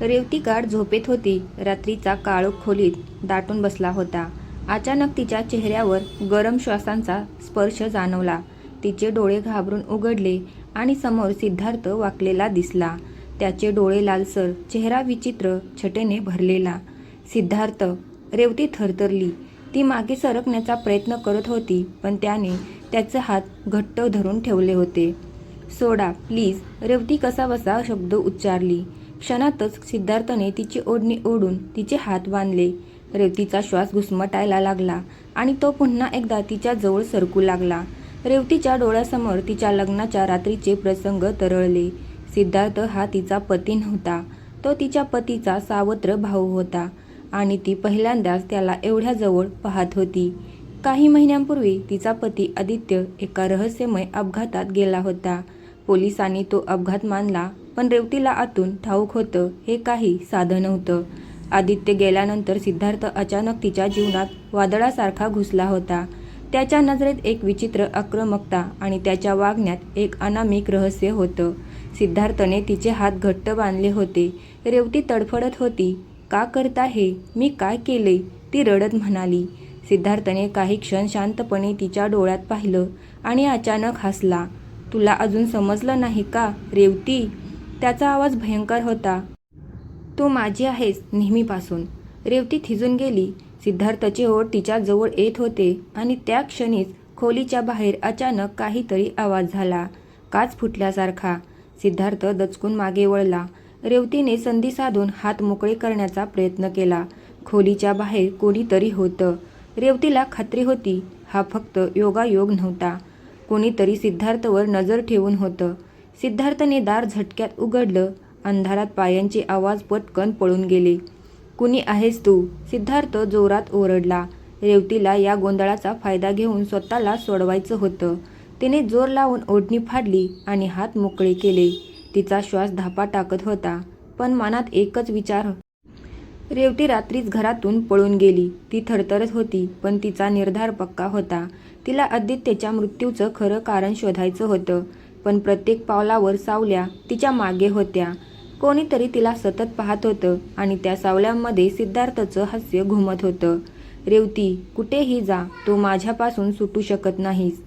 रेवती गाढ झोपेत होती. रात्रीचा काळोख खोलीत दाटून बसला होता. अचानक तिच्या चेहऱ्यावर गरम श्वासांचा स्पर्श जाणवला. तिचे डोळे घाबरून उघडले आणि समोर सिद्धार्थ वाकलेला दिसला. त्याचे डोळे लालसर चेहरा विचित्र छटेने भरलेला. सिद्धार्थ रेवती थरथरली. ती मागे सरकण्याचा प्रयत्न करत होती पण त्याने त्याचे हात घट्ट धरून ठेवले होते. सोडा प्लीज. रेवती कसा बसा शब्द उच्चारली. क्षणातच सिद्धार्थने तिची ओढणी ओढून तिचे हात बांधले. रेवतीचा श्वास घुसमटायला लागला आणि तो पुन्हा एकदा तिच्या जवळ सरकू लागला. रेवतीच्या डोळ्यासमोर तिच्या लग्नाच्या रात्रीचे प्रसंग तरळले. सिद्धार्थ हा तिचा पती नव्हता. तो तिच्या पतीचा सावत्र भाऊ होता आणि ती पहिल्यांदाच त्याला एवढ्या जवळ पाहत होती. काही महिन्यांपूर्वी तिचा पती आदित्य एका रहस्यमय अपघातात गेला होता. पोलिसांनी तो अपघात मानला पण रेवतीला आतून ठाऊक होतं हे काही साधं नव्हतं. आदित्य गेल्यानंतर सिद्धार्थ अचानक तिच्या जीवनात वादळासारखा घुसला होता. त्याच्या नजरेत एक विचित्र आक्रमकता आणि त्याच्या वागण्यात एक अनामिक रहस्य होतं. सिद्धार्थने तिचे हात घट्ट बांधले होते. रेवती तडफडत होती का करता हे? मी काय केले? ती रडत म्हणाली. सिद्धार्थने काही क्षण शांतपणे तिच्या डोळ्यात पाहिलं आणि अचानक हसला. तुला अजून समजलं नाही का रेवती? त्याचा आवाज भयंकर होता. तो माझी आहेस नेहमीपासून. रेवती थिजून गेली. सिद्धार्थचे ओठ तिच्या जवळ येत होते आणि त्या क्षणीच खोलीच्या बाहेर अचानक काहीतरी आवाज झाला. काच फुटल्यासारखा. सिद्धार्थ दचकून मागे वळला. रेवतीने संधी साधून हात मोकळे करण्याचा प्रयत्न केला. खोलीच्या बाहेर कोणीतरी होतं. रेवतीला खात्री होती. हा फक्त योगायोग नव्हता. कोणीतरी सिद्धार्थवर नजर ठेवून होतं. सिद्धार्थने दार झटक्यात उघडलं. अंधारात पायांचे आवाज पटकन पळून गेले. कुणी आहेस तू? सिद्धार्थ जोरात ओरडला. रेवतीला या गोंधळाचा फायदा घेऊन स्वतःला सोडवायचं होतं. तिने जोर लावून ओढणी फाडली आणि हात मोकळे केले. तिचा श्वास धापा टाकत होता. पण मनात एकच विचार. रेवटी रात्रीच घरातून पळून गेली. ती थरथरत होती पण तिचा निर्धार पक्का होता. तिला आदित्यच्या मृत्यूचं खरं कारण शोधायचं होतं. पण प्रत्येक पावलावर सावल्या तिच्यामागे होत्या. कोणीतरी तिला सतत पाहत होतं आणि त्या सावल्यांमध्ये सिद्धार्थचं हास्य घुमत होतं. रेवती कुठेही जा. तो माझ्यापासून सुटू शकत नाहीस.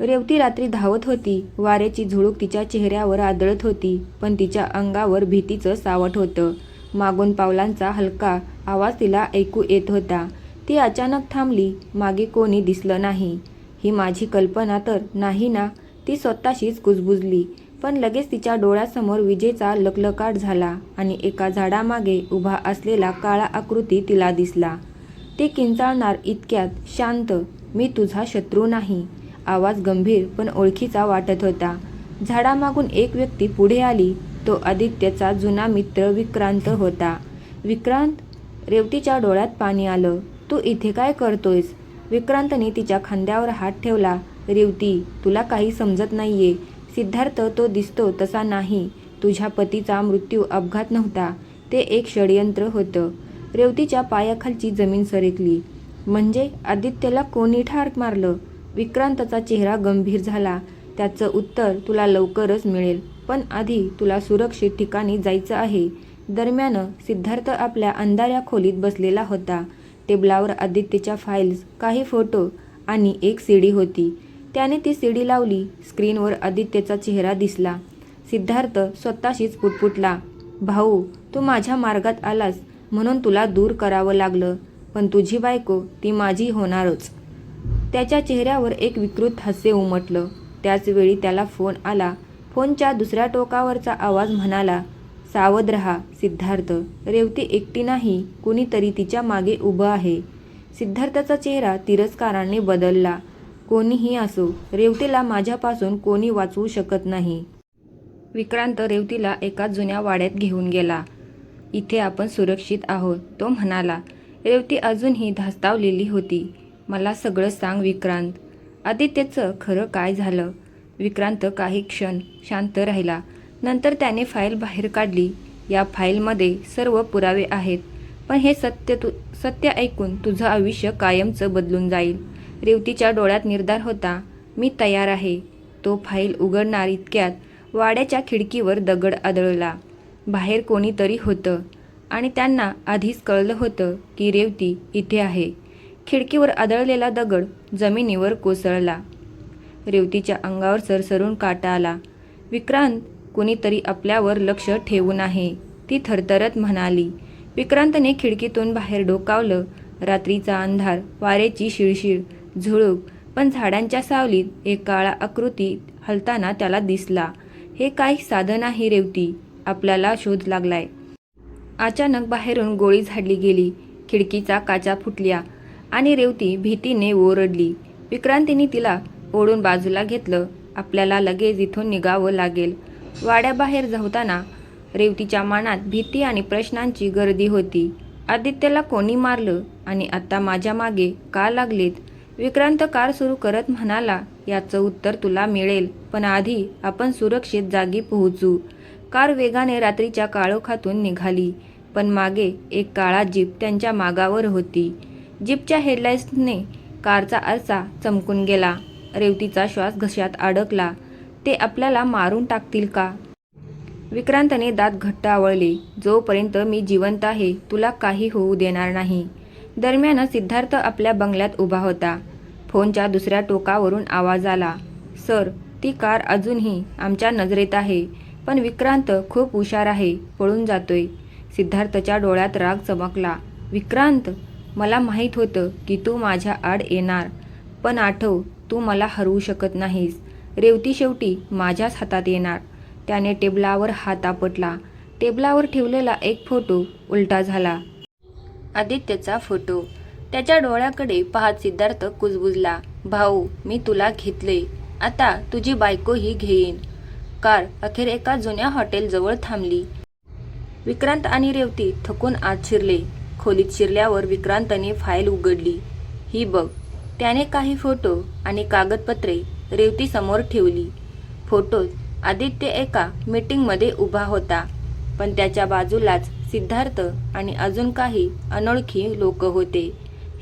रेवती रात्री धावत होती. वाऱ्याची झुळूक तिच्या चेहऱ्यावर आदळत होती पण तिच्या अंगावर भीतीचं सावट होतं. मागून पावलांचा हलका आवाज तिला ऐकू येत होता. ती अचानक थांबली. मागे कोणी दिसलं नाही. ही माझी कल्पना तर नाही ना? ती स्वतःशीच कुजबुजली. पण लगेच तिच्या डोळ्यासमोर विजेचा लकलकाट झाला आणि एका झाडामागे उभा असलेला काळा आकृती तिला दिसला. ती किंचाळणार इतक्यात शांत मी तुझा शत्रू नाही. आवाज गंभीर पण ओळखीचा वाटत होता. झाडामागून एक व्यक्ती पुढे आली. तो आदित्यचा जुना मित्र विक्रांत होता. विक्रांत? रेवतीच्या डोळ्यात पाणी आलं. तू इथे काय करतोयस? विक्रांतने तिच्या खांद्यावर हात ठेवला. रेवती तुला काही समजत नाहीये. सिद्धार्थ तो दिसतो तसा नाही. तुझ्या पतीचा मृत्यू अपघात नव्हता. ते एक षडयंत्र होतं. रेवतीच्या पायाखालची जमीन सरकली. म्हणजे आदित्यला कोणी ठार मारलं? विक्रांतचा चेहरा गंभीर झाला. त्याचं उत्तर तुला लवकरच मिळेल. पण आधी तुला सुरक्षित ठिकाणी जायचं आहे. दरम्यान सिद्धार्थ आपल्या अंधाऱ्या खोलीत बसलेला होता. टेबलावर आदित्यच्या फाईल्स काही फोटो आणि एक सीडी होती. त्याने ती सीडी लावली. स्क्रीनवर आदित्यचा चेहरा दिसला. सिद्धार्थ स्वतःशीच पुटपुटला भाऊ तू माझ्या मार्गात आलास म्हणून तुला दूर करावं लागलं पण तुझी बायको ती माझी होणारच. त्याच्या चेहऱ्यावर एक विकृत हास्य उमटलं. त्याचवेळी त्याला फोन आला. फोनच्या दुसऱ्या टोकावरचा आवाज म्हणाला सावध रहा सिद्धार्थ. रेवती एकटी नाही कुणीतरी तिच्यामागे उभं आहे. सिद्धार्थाचा चेहरा तिरस्काराने बदलला. कोणीही असो रेवतीला माझ्यापासून कोणी वाचवू शकत नाही. विक्रांत रेवतीला एका जुन्या वाड्यात घेऊन गेला. इथे आपण सुरक्षित आहोत तो म्हणाला. रेवती अजूनही धास्तावलेली होती. मला सगळं सांग विक्रांत. आदित्यचं खरं काय झालं? विक्रांत काही क्षण शांत राहिला. नंतर त्याने फाईल बाहेर काढली. या फाईलमध्ये सर्व पुरावे आहेत. पण हे सत्य तु सत्य ऐकून तुझं आयुष्य कायमचं बदलून जाईल. रेवतीच्या डोळ्यात निर्धार होता मी तयार आहे. तो फाईल उघडणार इतक्यात वाड्याच्या खिडकीवर दगड आदळला. बाहेर कोणीतरी होतं. आणि त्यांना आधीच कळलं होतं की रेवती इथे आहे. खिडकीवर आदळलेला दगड जमिनीवर कोसळला. रेवतीच्या अंगावर सरसरून काटा आला. विक्रांत कुणीतरी आपल्यावर लक्ष ठेवून आहे. ती थरथरत म्हणाली विक्रांतने खिडकीतून बाहेर डोकावलं. रात्रीचा अंधार वारेची शिळशिळ झुळूक पण झाडांच्या सावलीत एक काळा आकृती हलताना त्याला दिसला. हे काही साधन आहे रेवती? आपल्याला शोध लागलाय. अचानक बाहेरून गोळी झाडली गेली. खिडकीचा काचा फुटल्या आणि रेवती भीतीने ओरडली. विक्रांतीने तिला ओढून बाजूला घेतलं. आपल्याला लगेच इथून निघावं लागेल. वाड्याबाहेर धावताना रेवतीच्या मनात भीती आणि प्रश्नांची गर्दी होती. आदित्यला कोणी मारलं आणि आत्ता माझ्या मागे का लागलेत? विक्रांत कार सुरू करत म्हणाला याचं उत्तर तुला मिळेल पण आधी आपण सुरक्षित जागी पोहोचू. कार वेगाने रात्रीच्या काळोखातून निघाली पण मागे एक काळा जीप त्यांच्या मागावर होती. जीपच्या हेडलाईट्सने कारचा आरसा चमकून गेला. रेवतीचा श्वास घशात अडकला. ते आपल्याला मारून टाकतील का? विक्रांतने दात घट्ट आवळले. जोपर्यंत मी जिवंत आहे तुला काही होऊ देणार नाही. दरम्यान सिद्धार्थ आपल्या बंगल्यात उभा होता. फोनच्या दुसऱ्या टोकावरून आवाज आला. सर ती कार अजूनही आमच्या नजरेत आहे पण विक्रांत खूप हुशार आहे पळून जातोय. सिद्धार्थच्या डोळ्यात राग चमकला. विक्रांत मला माहीत होतं की तू माझ्या आड येणार पण आठव तू मला हरवू शकत नाहीस. रेवती शेवटी माझ्याच हातात येणार. त्याने टेबलावर हात आपटला. टेबलावर ठेवलेला एक फोटो उलटा झाला. आदित्यचा फोटो. त्याच्या डोळ्याकडे पाहत सिद्धार्थ कुजबुजला. भाऊ मी तुला घेतले. आता तुझी बायकोही घेईन. कार अखेर एका जुन्या हॉटेलजवळ थांबली. विक्रांत आणि रेवती थकून आत शिरले. खोलीत शिरल्यावर विक्रांतने फाईल उघडली. ही बघ. त्याने काही फोटो आणि कागदपत्रे रेवती समोर ठेवली. फोटोत आदित्य एका मीटिंगमध्ये उभा होता. पण त्याच्या बाजूलाच सिद्धार्थ आणि अजून काही अनोळखी लोक होते.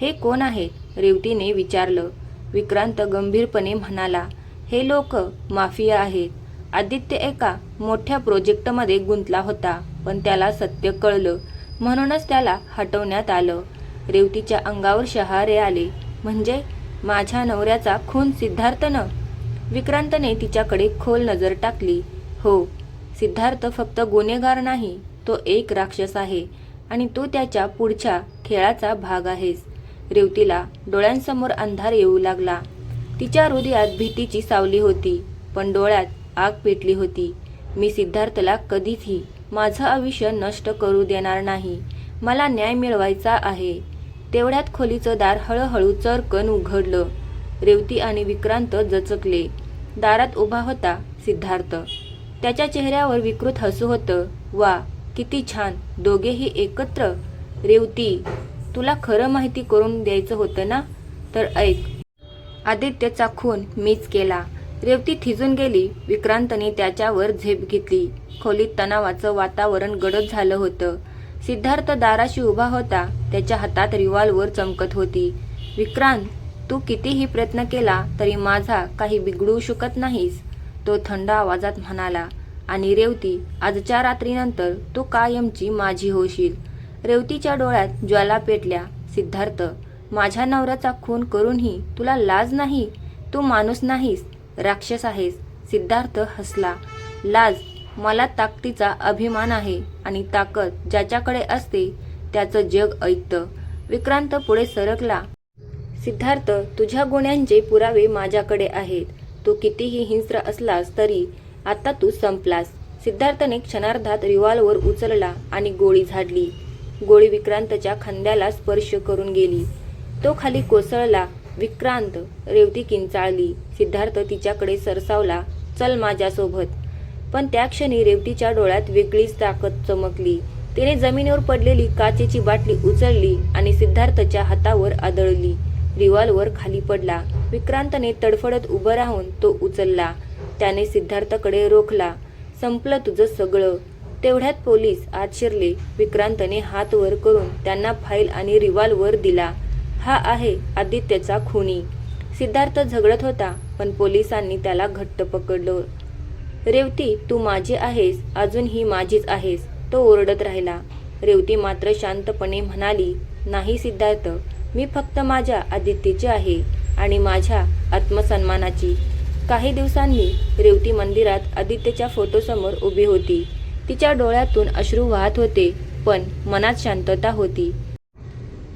हे कोण आहेत? रेवतीने विचारलं. विक्रांत गंभीरपणे म्हणाला हे लोक माफिया आहेत. आदित्य एका मोठ्या प्रोजेक्टमध्ये गुंतला होता पण त्याला सत्य कळलं. म्हणूनच त्याला हटवण्यात आलं. रेवतीच्या अंगावर शहारे आले. म्हणजे माझ्या नवऱ्याचा खून सिद्धार्थनं. विक्रांतने तिच्याकडे खोल नजर टाकली. हो सिद्धार्थ फक्त गुन्हेगार नाही तो एक राक्षस आहे आणि तू त्याच्या पुढच्या खेळाचा भाग आहेस. रेवतीला डोळ्यांसमोर अंधार येऊ लागला. तिच्या हृदयात भीतीची सावली होती पण डोळ्यात आग पेटली होती. मी सिद्धार्थला कधीचही माझं आयुष्य नष्ट करू देणार नाही. मला न्याय मिळवायचा आहे. तेवढ्यात खोलीचं दार हळूहळू चरकन उघडलं. रेवती आणि विक्रांत जचकले. दारात उभा होता सिद्धार्थ. त्याच्या चेहऱ्यावर विकृत हसू होतं. वा किती छान. दोघेही एकत्र? रेवती तुला खरं माहिती करून द्यायचं होतं ना? तर ऐक. आदित्यचा खून मीच केला. रेवती थिजून गेली. विक्रांतने त्याच्यावर झेप घेतली. खोलीत तणावाचं वातावरण गडद झालं होतं. सिद्धार्थ दाराशी उभा होता. त्याच्या हातात रिव्हॉल्वर चमकत होती. विक्रांत तू कितीही प्रयत्न केला तरी माझा काही बिघडू शकत नाहीस तो थंड आवाजात म्हणाला. आणि रेवती आजच्या रात्रीनंतर तू कायमची माझी होशील. रेवतीच्या डोळ्यात ज्वाला पेटल्या. सिद्धार्थ माझ्या नवऱ्याचा खून करूनही तुला लाज नाही? तू माणूस नाहीस राक्षस आहेस. सिद्धार्थ हसला. लाज मला ताकदीचा अभिमान आहे आणि ताकद ज्याच्याकडे असते त्याचं जग ऐकतं. विक्रांत पुढे सरकला. सिद्धार्थ तुझ्या गुन्ह्यांचे पुरावे माझ्याकडे आहेत. तू कितीही हिंस्र असलास तरी आता तू संपलास. सिद्धार्थने क्षणार्धात रिव्हॉल्वर उचलला आणि गोळी झाडली. गोळी विक्रांतच्या खांद्याला स्पर्श करून गेली. तो खाली कोसळला. विक्रांत रेवती किंचाळली. सिद्धार्थ तिच्याकडे सरसावला. चल माझ्यासोबत. पण त्या क्षणी रेवतीच्या डोळ्यात वेगळीच ताकद चमकली. तिने जमिनीवर पडलेली काचेची बाटली उचलली आणि सिद्धार्थच्या हातावर आदळली. रिव्हॉल्वर खाली पडला. विक्रांतने तडफडत उभं राहून तो उचलला. त्याने सिद्धार्थकडे रोखला. संपलं तुझं सगळं. तेवढ्यात पोलीस आत शिरले. विक्रांतने हात वर करून त्यांना फाईल आणि रिव्हॉल्वर दिला. हा आहे आदित्यचा खुनी. सिद्धार्थ झगडत होता पण पोलिसांनी त्याला घट्ट पकडलं. रेवती तू माझी आहेस अजूनही माझीच आहेस. तो ओरडत राहिला. रेवती मात्र शांतपणे म्हणाली नाही सिद्धार्थ मी फक्त माझ्या आदित्यची आहे आणि माझ्या आत्मसन्मानाची. काही दिवसांनी रेवती मंदिरात आदित्यच्या फोटोसमोर उभी होती. तिच्या डोळ्यातून अश्रू वाहत होते पण मनात शांतता होती.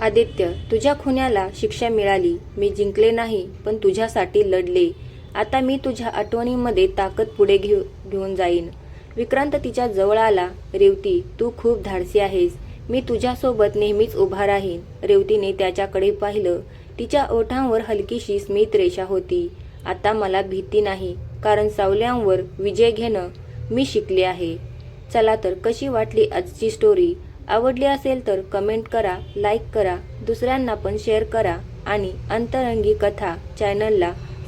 आदित्य तुझ्या खुन्याला शिक्षा मिळाली. मी जिंकले नाही पण तुझ्यासाठी लढले. आता मी तुझ्या आठवणीमध्ये ताकद पुढे घेऊ घेऊन जाईन. विक्रांत तिच्या जवळ आला. रेवती तू खूप धाडसी आहेस. मी तुझ्यासोबत नेहमीच उभा राहीन. रेवतीने त्याच्याकडे पाहिलं. तिच्या ओठांवर हलकीशी स्मित रेषा होती. आता मला भीती नाही कारण सावल्यांवर विजय घेणं मी शिकले आहे. चला तर कशी वाटली आजची स्टोरी आवडली असेल तर कमेंट करा लाईक करा दुसऱ्यांना पण शेअर करा आणि अंतरंगी कथा चॅनलला